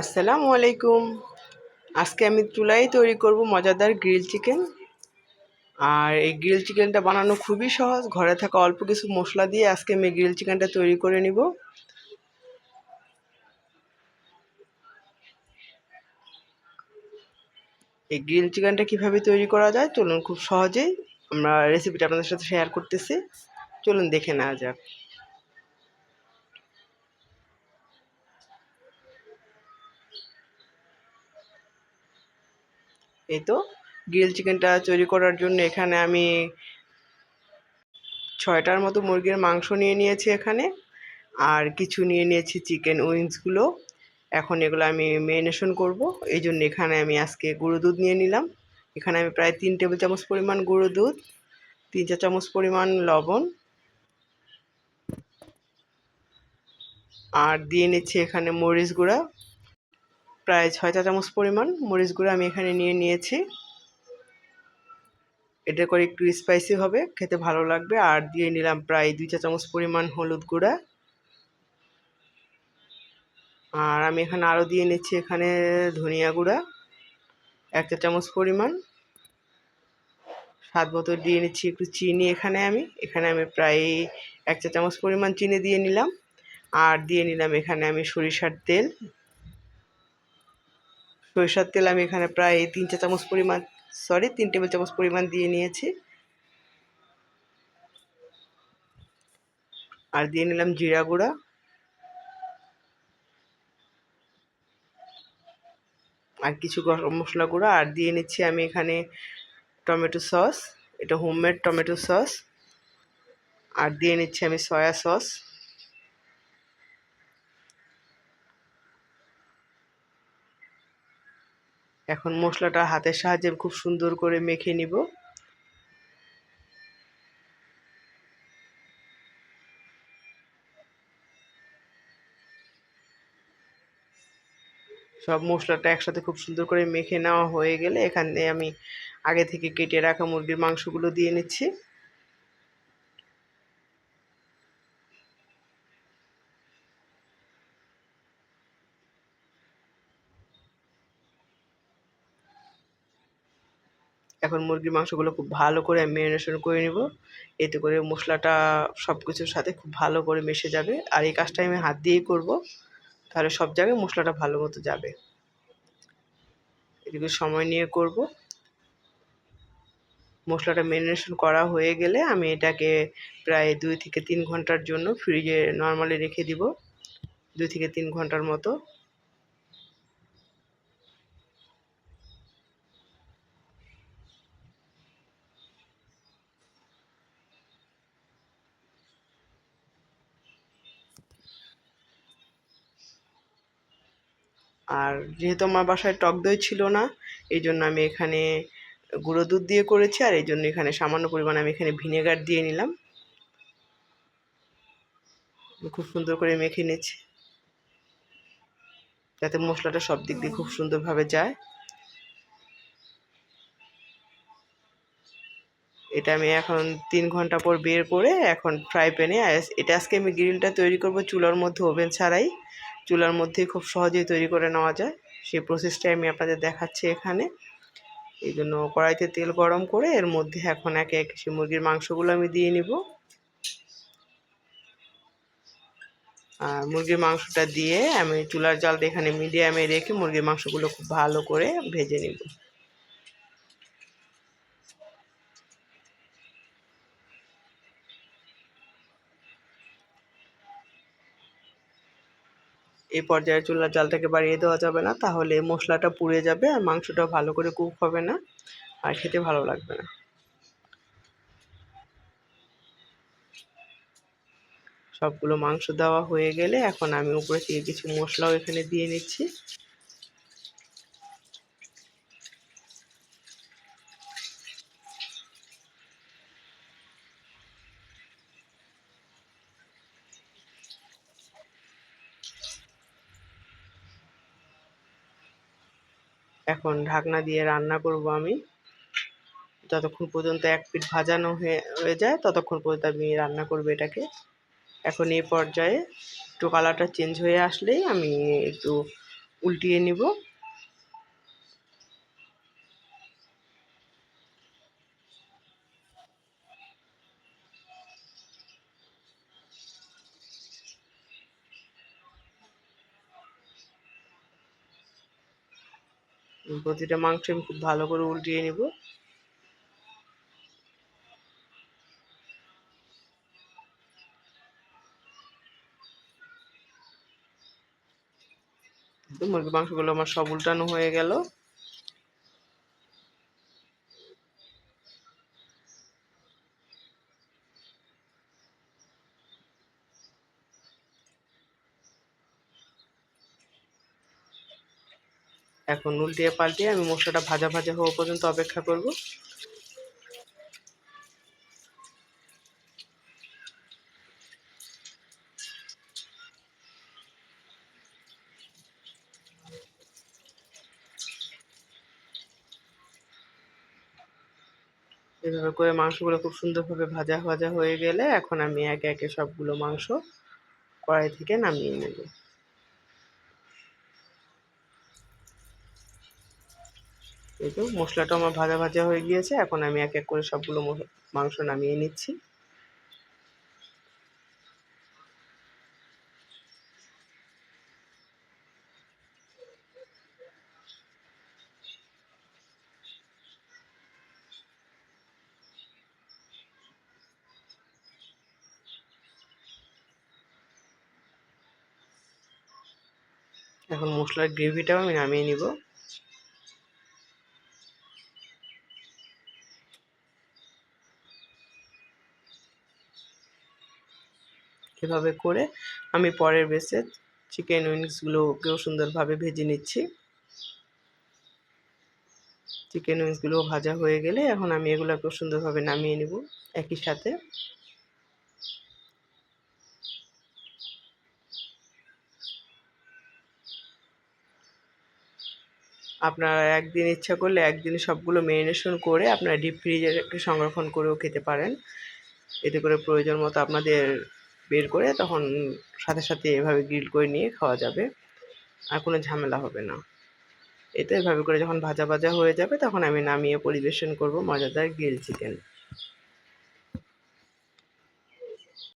আসসালামু আলাইকুম। আজকে আমি চুলাই তৈরি করব মজাদার গ্রিল চিকেন। আর এই গ্রিল চিকেনটা বানানো খুবই সহজ। ঘরে থাকা অল্প কিছু মশলা দিয়ে আজকে আমি গ্রিল চিকেনটা তৈরি করে নিব। এই গ্রিল চিকেনটা কীভাবে তৈরি করা যায় চলুন খুব সহজেই। আমরা রেসিপিটা আপনাদের সাথে শেয়ার করতেছি। চলুন দেখে নেওয়া যাক। এই তো গ্রিল চিকেনটা তৈরি করার জন্য এখানে আমি ছয়টার মতো মুরগির মাংস নিয়ে নিয়েছি এখানে, আর কিছু নিয়ে নিয়েছি চিকেন উইংসগুলো এখন এগুলো আমি মেরিনেশন করব, এই জন্য এখানে আমি আজকে গুঁড়ো দুধ নিয়ে নিলাম। এখানে আমি প্রায় তিন টেবিল চামচ পরিমাণ গুঁড়ো দুধ, তিন চার চামচ পরিমাণ লবণ, আর দিয়ে নিচ্ছি এখানে মরিচ গুঁড়া। প্রায় ছয় চা চামচ পরিমাণ মরিচ গুঁড়ো আমি এখানে নিয়ে নিয়েছি। এটা করে একটু স্পাইসি হবে, খেতে ভালো লাগবে। আর দিয়ে নিলাম প্রায় দুই চা চামচ পরিমাণ হলুদ গুঁড়া। আর আমি এখানে আরও দিয়ে নিচ্ছি এখানে ধনিয়া গুঁড়া, এক চা চামচ পরিমাণ। স্বাদ মতো দিয়ে নিচ্ছি একটু চিনি এখানে আমি। এখানে আমি প্রায় এক চা চামচ পরিমাণ চিনি দিয়ে নিলাম। আর দিয়ে নিলাম এখানে আমি সরিষার তেল। সরিষার তেল আমি এখানে প্রায় তিন চা চামচ পরিমাণ সরি তিন টেবিল চামচ পরিমাণ দিয়ে নিয়েছি। আর দিয়ে নিলাম জিরা গুঁড়া। আর কিছু গরম মশলা গুঁড়া, আর দিয়ে নিচ্ছি আমি এখানে টমেটো সস, এটা হোমমেড টমেটো সস। আর দিয়ে নিচ্ছি আমি সয়া সস। এখন মশলাটা হাতের সাহায্যে খুব সুন্দর করে মেখে নিব। সব মশলাটা একসাথে খুব সুন্দর করে মেখে নেওয়া হয়ে গেলে এখানে আমি আগে থেকে কেটে রাখা মুরগির মাংসগুলো দিয়ে নিচ্ছি। এখন মুরগির মাংসগুলো খুব ভালো করে আমি ম্যারিনেশন করে নিব। এতে করে মশলাটা সব কিছুর সাথে খুব ভালো করে মিশে যাবে। আর এই কাজটা আমি হাত দিয়েই করব। তাহলে সব জায়গায় মশলাটা ভালো মতো যাবে। এদিকে সময় নিয়ে করব। মশলাটা ম্যারিনেশন করা হয়ে গেলে আমি এটাকে প্রায় দুই থেকে তিন ঘণ্টার জন্য ফ্রিজে নর্মালি রেখে দিব। দুই থেকে তিন ঘণ্টার মতো। আর যেহেতু আমার বাসায় টক দই ছিল না, এই জন্য আমি এখানে গুঁড়ো দুধ দিয়ে করেছি আর এই জন্য এখানে সামান্য পরিমাণে আমি এখানে ভিনেগার দিয়ে নিলাম। খুব সুন্দর করে মেখে নিচ্ছি। যাতে মশলাটা সব দিক দিয়ে খুব সুন্দরভাবে যায়। এটা আমি এখন তিন ঘণ্টা পর বের করে এখন ফ্রাই প্যানে এটা আজকে আমি গ্রিলটা তৈরি করব চুলার মধ্যে ওভেন ছাড়াই। চুলার মধ্যে খুব সহজেই তৈরি করে নেওয়া যায়। সেই প্রসেসটাই আমি আপনাদের দেখাচ্ছি এখানে। এই জন্য কড়াইতে তেল গরম করে এর মধ্যে এখন একে একে সেই মুরগির মাংসগুলো আমি দিয়ে নিব। আর মুরগির মাংসটা দিয়ে আমি চুলার জালটা এখানে মিডিয়ামে রেখে মুরগির মাংসগুলো খুব ভালো করে ভেজে নিব। এই পর্যায়ে চুলার জালটাকে বাড়িয়ে দেওয়া যাবে না। তাহলে মশলাটা পুড়ে যাবে আর মাংসটা ভালো করে কুক হবে না আর খেতে ভালো লাগবে না। সবগুলো মাংস দেওয়া হয়ে গেলে এখন আমি উপরে থেকে কিছু মশলাও এখানে দিয়ে নিচ্ছি। এখন ঢাকনা দিয়ে রান্না করব আমি। যতক্ষণ পর্যন্ত এক পিঠ ভাজানো হয়ে হয়ে যায়, ততক্ষণ পর্যন্ত আমি রান্না করব এটাকে। এখন এই পর্যায়ে একটু কালারটা চেঞ্জ হয়ে আসলেই আমি একটু উল্টিয়ে নিব। প্রতিটা মাংস আমি খুব ভালো করে উল্টিয়ে নেব। মুরগি মাংসগুলো আমার সব উল্টানো হয়ে গেল। এখন উল্টিয়ে পাল্টিয়ে আমি মশলাটা ভাজা ভাজা হওয়া পর্যন্ত অপেক্ষা করব। এভাবে করে মাংসগুলো খুব সুন্দরভাবে ভাজা ভাজা হয়ে গেলে এখন আমি একে একে সবগুলো মাংস কড়াই থেকে নামিয়ে নেব। এই তো মশলাটা আমার ভাজা ভাজা হয়ে গিয়েছে। এখন আমি এক এক করে সবগুলো মাংস নামিয়ে নিচ্ছি। এখন মশলার গ্রেভিটাও আমি নামিয়ে নিব। এভাবে করে আমি পরের বেসে চিকেন উইংসগুলোকেও সুন্দরভাবে ভেজে নিচ্ছি। চিকেন উইংসগুলো ভাজা হয়ে গেলে এখন আমি এগুলোকেও সুন্দরভাবে নামিয়ে নিব একই সাথে। আপনারা একদিন ইচ্ছা করলে একদিন সবগুলো মেরিনেশন করে আপনারা ডিপ ফ্রিজে সংরক্ষণ করেও খেতে পারেন। এতে করে প্রয়োজন মতো আপনাদের বের করে তখন সাথে সাথে এভাবে গ্রিল করে নিয়ে খাওয়া যাবে। আর কোনো ঝামেলা হবে না। এতে এভাবে করে যখন ভাজা ভাজা হয়ে যাবে তখন আমি নামিয়ে পরিবেশন করব মজাদার গ্রিল চিকেন।